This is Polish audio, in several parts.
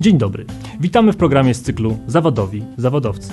Dzień dobry. Witamy w programie z cyklu Zawodowi Zawodowcy.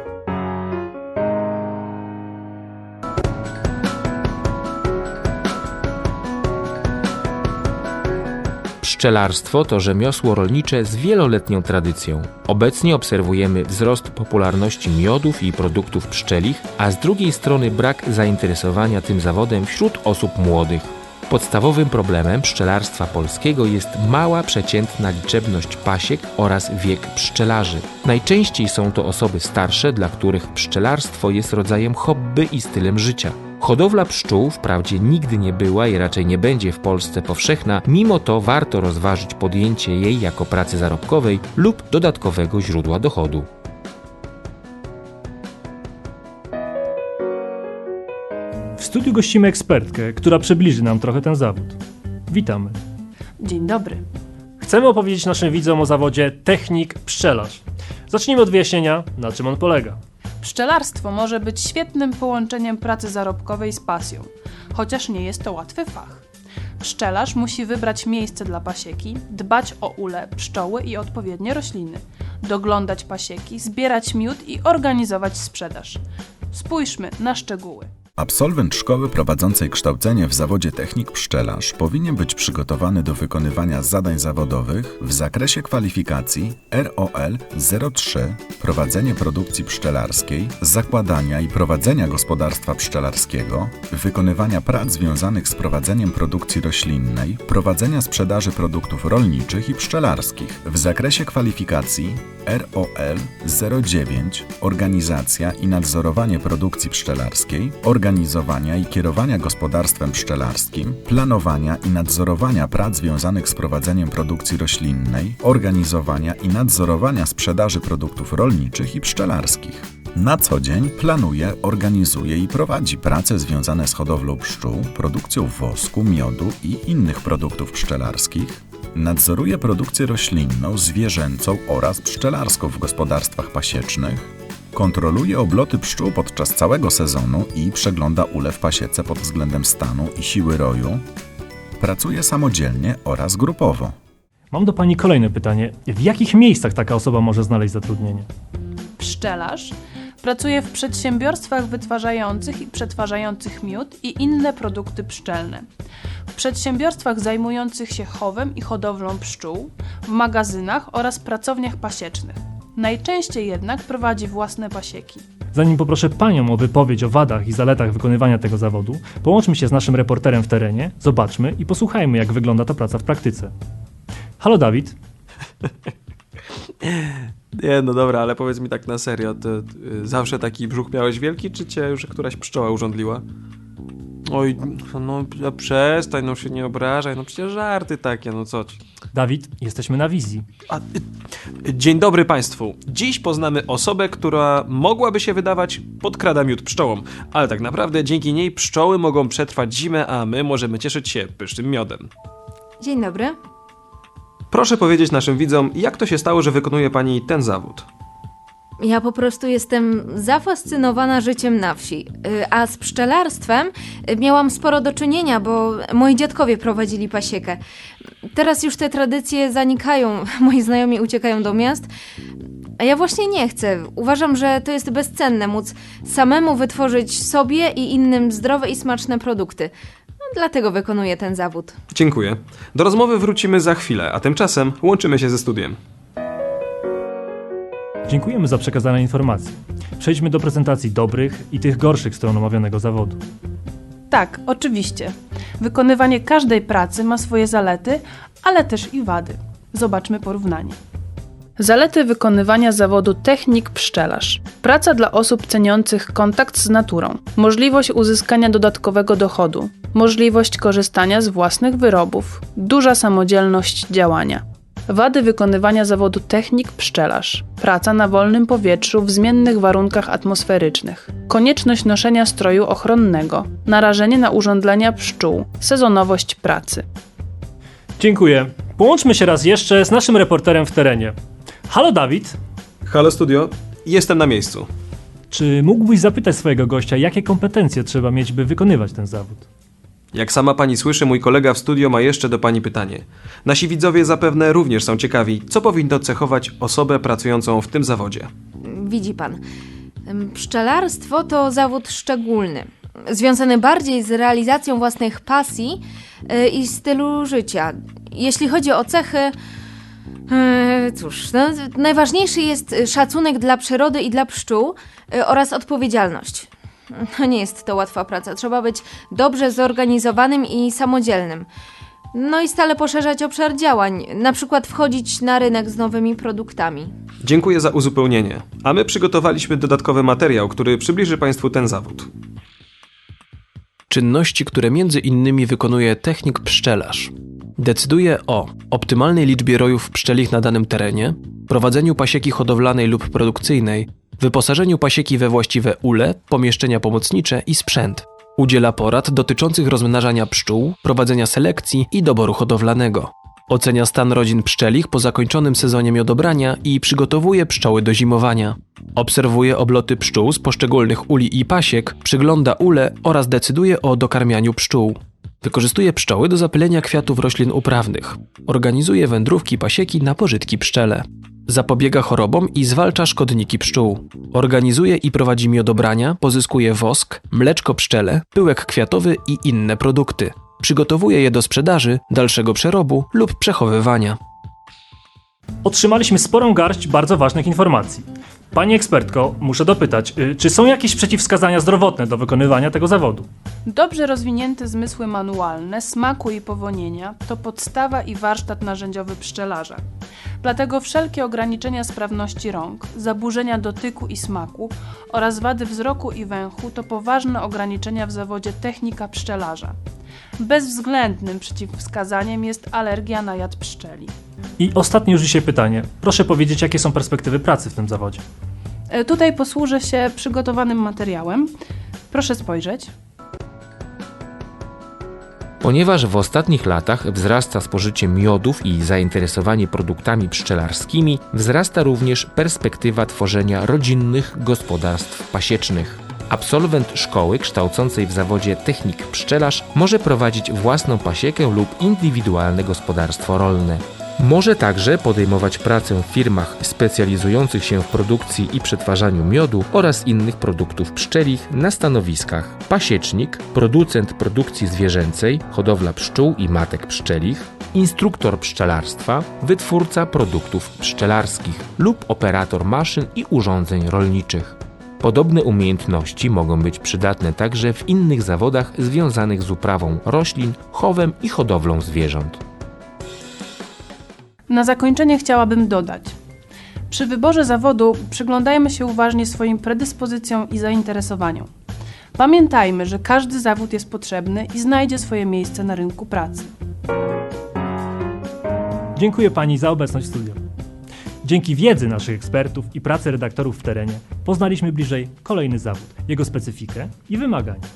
Pszczelarstwo to rzemiosło rolnicze z wieloletnią tradycją. Obecnie obserwujemy wzrost popularności miodów i produktów pszczelich, a z drugiej strony brak zainteresowania tym zawodem wśród osób młodych. Podstawowym problemem pszczelarstwa polskiego jest mała przeciętna liczebność pasiek oraz wiek pszczelarzy. Najczęściej są to osoby starsze, dla których pszczelarstwo jest rodzajem hobby i stylem życia. Hodowla pszczół wprawdzie nigdy nie była i raczej nie będzie w Polsce powszechna, mimo to warto rozważyć podjęcie jej jako pracy zarobkowej lub dodatkowego źródła dochodu. W studiu gościmy ekspertkę, która przybliży nam trochę ten zawód. Witamy. Dzień dobry. Chcemy opowiedzieć naszym widzom o zawodzie technik pszczelarz. Zacznijmy od wyjaśnienia, na czym on polega. Pszczelarstwo może być świetnym połączeniem pracy zarobkowej z pasją, chociaż nie jest to łatwy fach. Pszczelarz musi wybrać miejsce dla pasieki, dbać o ule, pszczoły i odpowiednie rośliny, doglądać pasieki, zbierać miód i organizować sprzedaż. Spójrzmy na szczegóły. Absolwent szkoły prowadzącej kształcenie w zawodzie technik pszczelarz powinien być przygotowany do wykonywania zadań zawodowych w zakresie kwalifikacji ROL 03 prowadzenie produkcji pszczelarskiej, zakładania i prowadzenia gospodarstwa pszczelarskiego, wykonywania prac związanych z prowadzeniem produkcji roślinnej, prowadzenia sprzedaży produktów rolniczych i pszczelarskich. W zakresie kwalifikacji ROL 09 organizacja i nadzorowanie produkcji pszczelarskiej, organizowania i kierowania gospodarstwem pszczelarskim, planowania i nadzorowania prac związanych z prowadzeniem produkcji roślinnej, organizowania i nadzorowania sprzedaży produktów rolniczych i pszczelarskich. Na co dzień planuje, organizuje i prowadzi prace związane z hodowlą pszczół, produkcją wosku, miodu i innych produktów pszczelarskich, nadzoruje produkcję roślinną, zwierzęcą oraz pszczelarską w gospodarstwach pasiecznych, Kontroluje obloty pszczół podczas całego sezonu i przegląda ule w pasiece pod względem stanu i siły roju. Pracuje samodzielnie oraz grupowo. Mam do Pani kolejne pytanie. W jakich miejscach taka osoba może znaleźć zatrudnienie? Pszczelarz pracuje w przedsiębiorstwach wytwarzających i przetwarzających miód i inne produkty pszczelne, w przedsiębiorstwach zajmujących się chowem i hodowlą pszczół, w magazynach oraz pracowniach pasiecznych. Najczęściej jednak prowadzi własne pasieki. Zanim poproszę Panią o wypowiedź o wadach i zaletach wykonywania tego zawodu, połączmy się z naszym reporterem w terenie, zobaczmy i posłuchajmy, jak wygląda ta praca w praktyce. Halo Dawid, Nie, no dobra, ale powiedz mi tak na serio, to y, zawsze taki brzuch miałeś wielki, czy cię już któraś pszczoła urządliła? Oj, no przestań, no się nie obrażaj, no przecież żarty takie, no co ci. Dawid, jesteśmy na wizji. A, y, dzień dobry Państwu. Dziś poznamy osobę, która mogłaby się wydawać podkrada miód pszczołom, ale tak naprawdę dzięki niej pszczoły mogą przetrwać zimę, a my możemy cieszyć się pysznym miodem. Dzień dobry. Proszę powiedzieć naszym widzom, jak to się stało, że wykonuje Pani ten zawód? Ja po prostu jestem zafascynowana życiem na wsi. Y, A z pszczelarstwem y, miałam sporo do czynienia, bo moi dziadkowie prowadzili pasiekę. Teraz już te tradycje zanikają, moi znajomi uciekają do miast. A ja właśnie nie chcę. Uważam, że to jest bezcenne móc samemu wytworzyć sobie i innym zdrowe i smaczne produkty. No, dlatego wykonuję ten zawód. Dziękuję. Do rozmowy wrócimy za chwilę, a tymczasem łączymy się ze studiem. Dziękujemy za przekazane informacje. Przejdźmy do prezentacji dobrych i tych gorszych stron omawianego zawodu. Tak, oczywiście. Wykonywanie każdej pracy ma swoje zalety, ale też i wady. Zobaczmy porównanie. Zalety wykonywania zawodu technik pszczelarz. Praca dla osób ceniących kontakt z naturą. Możliwość uzyskania dodatkowego dochodu. Możliwość korzystania z własnych wyrobów. Duża samodzielność działania. Wady wykonywania zawodu technik pszczelarz. Praca na wolnym powietrzu w zmiennych warunkach atmosferycznych. Konieczność noszenia stroju ochronnego. Narażenie na urządzenia pszczół. Sezonowość pracy. Dziękuję. Połączmy się raz jeszcze z naszym reporterem w terenie. Halo Dawid, Halo studio, jestem na miejscu. czy mógłbyś zapytać swojego gościa, jakie kompetencje trzeba mieć, by wykonywać ten zawód? Jak sama pani słyszy, mój kolega w studio ma jeszcze do pani pytanie. Nasi widzowie zapewne również są ciekawi, co powinno cechować osobę pracującą w tym zawodzie. Widzi pan, pszczelarstwo to zawód szczególny, związany bardziej z realizacją własnych pasji y, i stylu życia. Jeśli chodzi o cechy, y, cóż, no, najważniejszy jest szacunek dla przyrody i dla pszczół y, oraz odpowiedzialność. No nie jest to łatwa praca. Trzeba być dobrze zorganizowanym i samodzielnym. No i stale poszerzać obszar działań, na przykład wchodzić na rynek z nowymi produktami. Dziękuję za uzupełnienie, a my przygotowaliśmy dodatkowy materiał, który przybliży państwu ten zawód. Czynności, które między innymi wykonuje technik pszczelarz. Decyduje o optymalnej liczbie rojów pszczelich na danym terenie, prowadzeniu pasieki hodowlanej lub produkcyjnej, wyposażeniu pasieki we właściwe ule, pomieszczenia pomocnicze i sprzęt. Udziela porad dotyczących rozmnażania pszczół, prowadzenia selekcji i doboru hodowlanego. Ocenia stan rodzin pszczelich po zakończonym sezonie miodobrania i przygotowuje pszczoły do zimowania. Obserwuje obloty pszczół z poszczególnych uli i pasiek, przygląda ule oraz decyduje o dokarmianiu pszczół. Wykorzystuje pszczoły do zapylenia kwiatów roślin uprawnych. Organizuje wędrówki pasieki na pożytki pszczele. Zapobiega chorobom i zwalcza szkodniki pszczół. Organizuje i prowadzi miodobrania, pozyskuje wosk, mleczko pszczele, pyłek kwiatowy i inne produkty. Przygotowuje je do sprzedaży, dalszego przerobu lub przechowywania. Otrzymaliśmy sporą garść bardzo ważnych informacji. Pani ekspertko, muszę dopytać, y, czy są jakieś przeciwwskazania zdrowotne do wykonywania tego zawodu? Dobrze rozwinięte zmysły manualne, smaku i powonienia to podstawa i warsztat narzędziowy pszczelarza. Dlatego wszelkie ograniczenia sprawności rąk, zaburzenia dotyku i smaku oraz wady wzroku i węchu to poważne ograniczenia w zawodzie technika pszczelarza. Bezwzględnym przeciwwskazaniem jest alergia na jad pszczeli. I ostatnie już dzisiaj pytanie. Proszę powiedzieć, jakie są perspektywy pracy w tym zawodzie? E, Tutaj posłużę się przygotowanym materiałem. Proszę spojrzeć. Ponieważ w ostatnich latach wzrasta spożycie miodów i zainteresowanie produktami pszczelarskimi, wzrasta również perspektywa tworzenia rodzinnych gospodarstw pasiecznych. Absolwent szkoły kształcącej w zawodzie technik pszczelarz może prowadzić własną pasiekę lub indywidualne gospodarstwo rolne. Może także podejmować pracę w firmach specjalizujących się w produkcji i przetwarzaniu miodu oraz innych produktów pszczelich na stanowiskach pasiecznik, producent produkcji zwierzęcej, hodowla pszczół i matek pszczelich, instruktor pszczelarstwa, wytwórca produktów pszczelarskich lub operator maszyn i urządzeń rolniczych. Podobne umiejętności mogą być przydatne także w innych zawodach związanych z uprawą roślin, chowem i hodowlą zwierząt. Na zakończenie chciałabym dodać. Przy wyborze zawodu przyglądajmy się uważnie swoim predyspozycjom i zainteresowaniom. Pamiętajmy, że każdy zawód jest potrzebny i znajdzie swoje miejsce na rynku pracy. Dziękuję Pani za obecność w studiu. Dzięki wiedzy naszych ekspertów i pracy redaktorów w terenie poznaliśmy bliżej kolejny zawód, jego specyfikę i wymagania.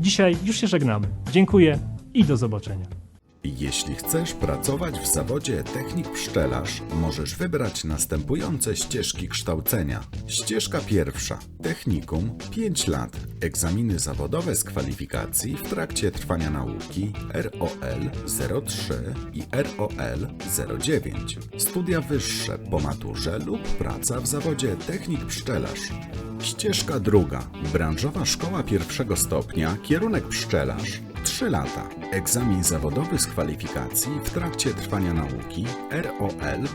Dzisiaj już się żegnamy. Dziękuję i do zobaczenia. Jeśli chcesz pracować w zawodzie technik pszczelarz, możesz wybrać następujące ścieżki kształcenia. Ścieżka pierwsza. Technikum 5 lat. Egzaminy zawodowe z kwalifikacji w trakcie trwania nauki ROL 03 i ROL 09. Studia wyższe po maturze lub praca w zawodzie technik pszczelarz. Ścieżka druga. Branżowa szkoła pierwszego stopnia, kierunek pszczelarz. 3 lata. Egzamin zawodowy z kwalifikacji w trakcie trwania nauki ROL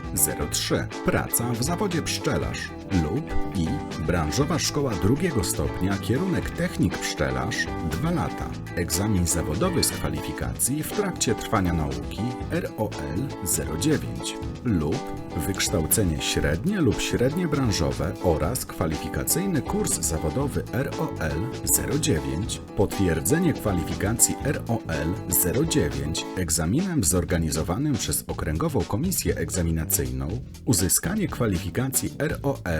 03. Praca w zawodzie pszczelarz. Lub i branżowa szkoła drugiego stopnia, kierunek technik pszczelarz 2 lata. Egzamin zawodowy z kwalifikacji w trakcie trwania nauki ROL 09 lub wykształcenie średnie lub średnie branżowe oraz kwalifikacyjny kurs zawodowy ROL 09, potwierdzenie kwalifikacji ROL 09 egzaminem zorganizowanym przez Okręgową Komisję Egzaminacyjną, uzyskanie kwalifikacji ROL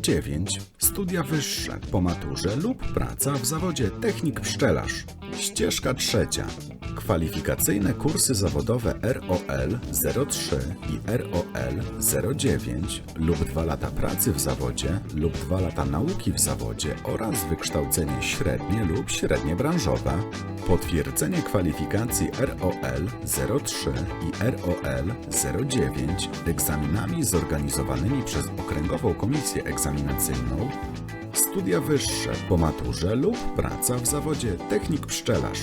09, studia wyższe po maturze lub praca w zawodzie technik pszczelarz. Ścieżka trzecia. Kwalifikacyjne kursy zawodowe ROL 03 i ROL 09 lub 2 lata pracy w zawodzie lub 2 lata nauki w zawodzie oraz wykształcenie średnie lub średnie branżowe, potwierdzenie kwalifikacji ROL 03 i ROL 09 egzaminami zorganizowanymi przez Okręgową Komisję Egzaminacyjną, studia wyższe po maturze lub praca w zawodzie technik pszczelarz.